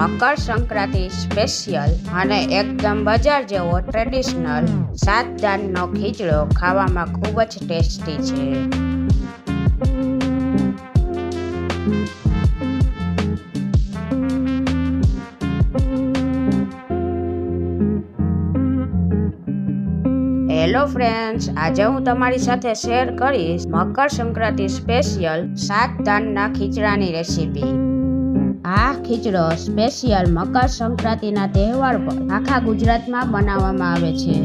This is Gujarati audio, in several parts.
મકર સંક્રાંતિ સ્પેશિયલ અને એકદમ બજાર જેવો ટ્રેડિશનલ સાત દાનનો ખીચડો ખાવામાં ખૂબ જ ટેસ્ટી છે. હેલો ફ્રેન્ડ્સ આજે હું તમારી સાથે શેર કરીશ મકર સંક્રાંતિ સ્પેશિયલ સાત દાનના ખીચડાની રેસીપી આ ખીચડો સ્પેશિયલ મકર સંક્રાંતિના તહેવાર પર આખા ગુજરાતમાં બનાવવામાં આવે છે.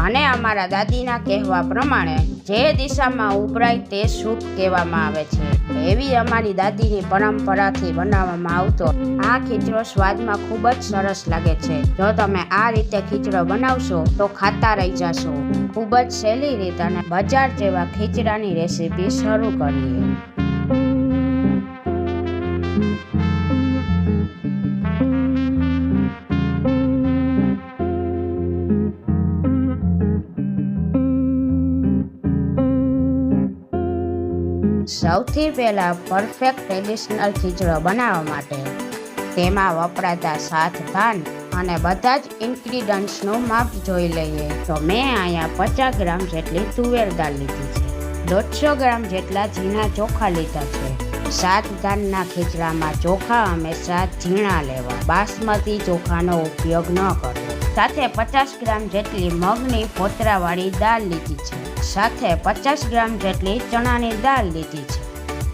અને અમારા દાદીના કહેવા પ્રમાણે જે દિશામાં ઉભરાય તે શુભ કહેવામાં આવે છે. એવી અમારી દાદીની પરંપરાથી બનાવવામાં આવતો આ ખીચડો સ્વાદમાં ખૂબ જ સરસ લાગે છે. જો તમે આ રીતે ખીચડો બનાવશો તો ખાતા રહી જશો. ખૂબ જ સહેલી રીત અને બજાર જેવા ખીચડાની રેસીપી શરૂ કરીએ. સૌથી પહેલાં પરફેક્ટ ટ્રેડિશનલ ખીચડો બનાવવા માટે તેમાં વપરાતા સાત ધાન અને બધા જ ઇન્ગ્રીડિયન્ટ્સનું માપ જોઈ લઈએ. તો મેં અહીંયા પચાસ ગ્રામ જેટલી તુવેર દાળ લીધી છે. દોઢસો ગ્રામ જેટલા ઝીણા ચોખા લીધા છે. સાત ધાનના ખીચડામાં ચોખા હંમેશા ઝીણા લેવા. બાસમતી ચોખાનો ઉપયોગ ન કરવો. સાથે પચાસ ગ્રામ જેટલી મગની ફોતરાવાળી દાળ લીધી છે. સાથે પચાસ ગ્રામ જેટલી ચણાની દાળ લીધી છે.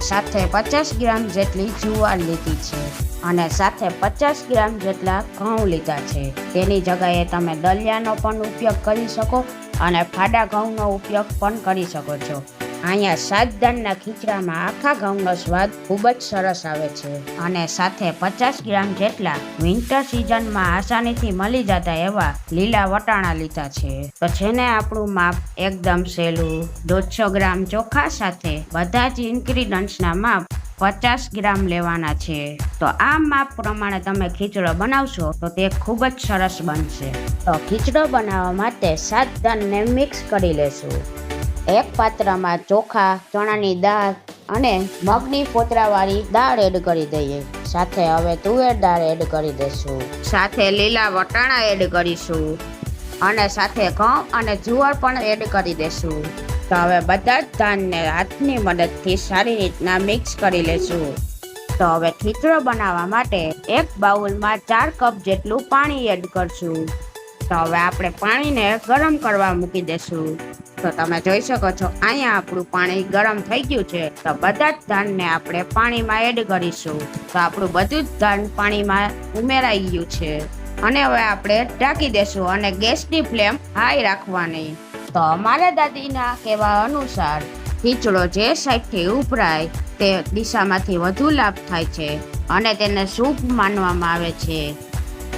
સાથે પચાસ ગ્રામ જેટલી જુવાર લીધી છે અને સાથે પચાસ ગ્રામ જેટલા ઘઉં લીધા છે. તેની જગ્યાએ તમે દલિયાનો પણ ઉપયોગ કરી શકો અને ફાડા ઘઉંનો ઉપયોગ પણ કરી શકો છો. અહીંયા સાત દાનના ખીચડામાં આખા ઘઉંનો સ્વાદ ખૂબ જ સરસ આવે છે. અને સાથે પચાસ ગ્રામ જેટલા વિન્ટર સિઝનમાં આસાનીથી મળી જતા એવા લીલા વટાણા લીધા છે. તો જેને આપણું માપ એકદમ સહેલું. દોઢસો ગ્રામ ચોખા સાથે બધા જ ઇન્ગ્રીડિયન્ટ્સના માપ પચાસ ગ્રામ લેવાના છે. તો આ માપ પ્રમાણે તમે ખીચડો બનાવશો તો તે ખૂબ જ સરસ બનશે. તો ખીચડો બનાવવા માટે સાત દાનને મિક્સ કરી લેશું. એક પાત્રમાં ચોખા, ચણાની દાળ અને મગની ફોતરાવાળી દાળ એડ કરી દઈએ. સાથે હવે તુવેર દાળ એડ કરી દઈશું. સાથે લીલા વટાણા એડ કરીશું. અને સાથે ઘઉં અને જુવાર પણ એડ કરી દઈશું. તો હવે બધા જ ધાનને હાથની મદદથી સારી રીતના મિક્સ કરી લેશું. તો હવે ખીચડો બનાવવા માટે એક બાઉલમાં ચાર કપ જેટલું પાણી એડ કરશું. તો હવે આપણે પાણીને ગરમ કરવા મૂકી દેશું તો તમે જોઈ શકો છો, અહીંયા આપણું પાણી ગરમ થઈ ગયું છે. તો બધા જ ધાનને આપણે પાણીમાં એડ કરીશું. તો આપણું બધું જ ધાન પાણીમાં ઉમેરાઈ ગયું છે. અને હવે આપણે ઢાંકી દેશું અને ગેસની ફ્લેમ હાઈ રાખવાની. તો અમારા દાદીના કહેવા અનુસાર, ખીચડો જે સાઈડથી ઉભરાય તે દિશામાંથી વધુ લાભ થાય છે અને તેને શુભ માનવામાં આવે છે.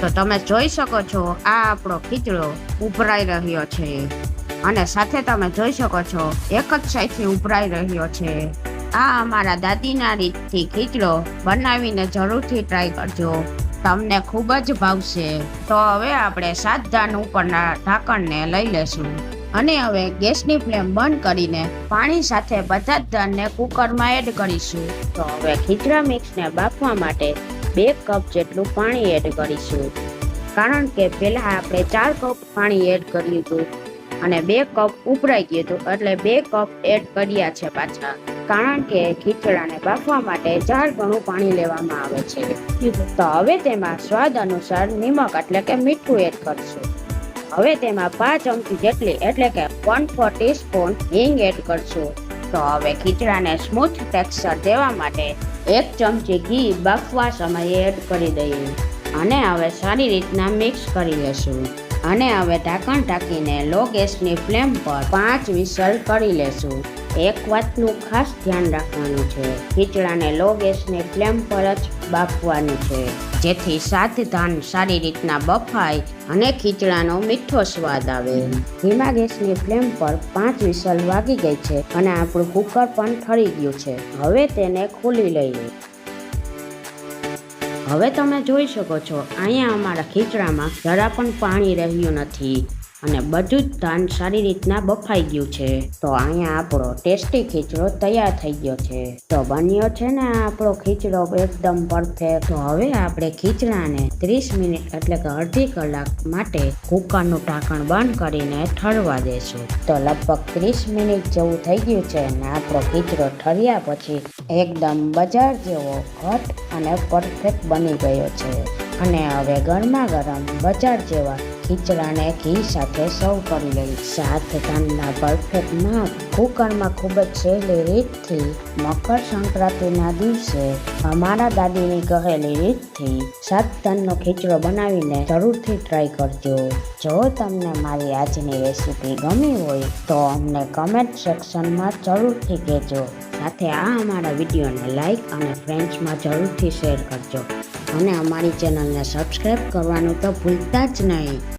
તો તમે જોઈ શકો છો, આ આપણો ખીચડો ઉભરાઈ રહ્યો છે. અને સાથે તમે જોઈ શકો છો, એક જ સાઈડથી ઉભરાઈ રહ્યો છે. આ અમારા દાદીના રીતથી ખીચડો બનાવીને જરૂરથી ટ્રાય કરજો. તમને ખૂબ જ ભાવશે. તો હવે આપણે સાત ધાન ઉપરના ઢાંકણને લઈ લેશું અને હવે ગેસની ફ્લેમ બંધ કરીને પાણી સાથે બધા જ ધાનને કુકરમાં એડ કરીશું. તો હવે ખીચડા મિક્સને બાફવા માટે બે કપ જેટલું પાણી એડ કરીશું. કારણ કે પહેલાં આપણે ચાર કપ પાણી એડ કર્યું હતું અને બે કપ ઉભરાઈ ગયું હતું. એટલે બે કપ એડ કર્યા છે પાછા. કારણ કે ખીચડાને બાફવા માટે ચાર ગણું પાણી લેવામાં આવે છે. તો હવે તેમાં સ્વાદ અનુસાર નિમક એટલે કે મીઠું એડ કરશું. હવે તેમાં પાંચ ચમચી જેટલી એટલે કે વન ફોર ટીસ્પૂન હિંગ એડ કરશું. તો હવે ખીચડાને સ્મૂથ ટેક્સચર દેવા માટે એક ચમચી ઘી બાફવા સમયે એડ કરી દઈએ. અને હવે સારી રીતના મિક્સ કરી લેશું. અને હવે ઢાંકણ ઢાંકીને લો ગેસની ફ્લેમ પર પાંચ વિસલ કરી લેશું. એક વાતનું ખાસ ધ્યાન રાખવાનું છે. ખીચડાને લો ગેસની ફ્લેમ પર જ બાફવાનું છે. જેથી સાત ધાન સારી રીતના બફાય અને ખીચડાનો મીઠો સ્વાદ આવે. ધીમા ગેસની ફ્લેમ પર પાંચ વિસલ વાગી ગઈ છે અને આપણું કુકર પણ ઠરી ગયું છે. હવે તેને ખોલી લઈએ. હવે તમે જોઈ શકો છો અહીંયા અમારા ખીચડામાં જરા પણ પાણી રહ્યું નથી. અને બધું જ ધાન સારી રીતના બફાઈ ગયું છે. તો અહીંયા આપણો ટેસ્ટી ખીચડો તૈયાર થઈ ગયો છે. તો બન્યો છે ને આપણો ખીચડો એકદમ પરફેક્ટ તો હવે આપણે ખીચડાને ત્રીસ મિનિટ એટલે કે અડધી કલાક માટે કુકરનું ઢાંકણ બંધ કરીને ઠરવા દેશું. તો લગભગ ત્રીસ મિનિટ જેવું થઈ ગયું છે અને આપણો ખીચડો ઠર્યા પછી એકદમ બજાર જેવો ઘટ અને પરફેક્ટ બની ગયો છે. અને હવે ગરમા ગરમ બજાર જેવા ખીચડાને ઘી સાથે સર્વ કરી લઈ. સાત ધાનના પરફેક્ટ માપ કુકરમાં ખૂબ જ સહેલી રીતથી મકર સંક્રાંતિના દિવસે અમારા દાદીની કહેલી રીતથી સાત ધાનનો ખીચડો બનાવીને જરૂરથી ટ્રાય કરજો. જો તમને મારી આજની રેસીપી ગમી હોય તો અમને કમેન્ટ સેક્શનમાં જરૂરથી કહેજો. સાથે આ અમારા વિડીયોને લાઈક અને ફ્રેન્ડ્સમાં જરૂરથી શેર કરજો. અને અમારી ચેનલને સબસ્ક્રાઈબ કરવાનું તો ભૂલતા જ નહીં.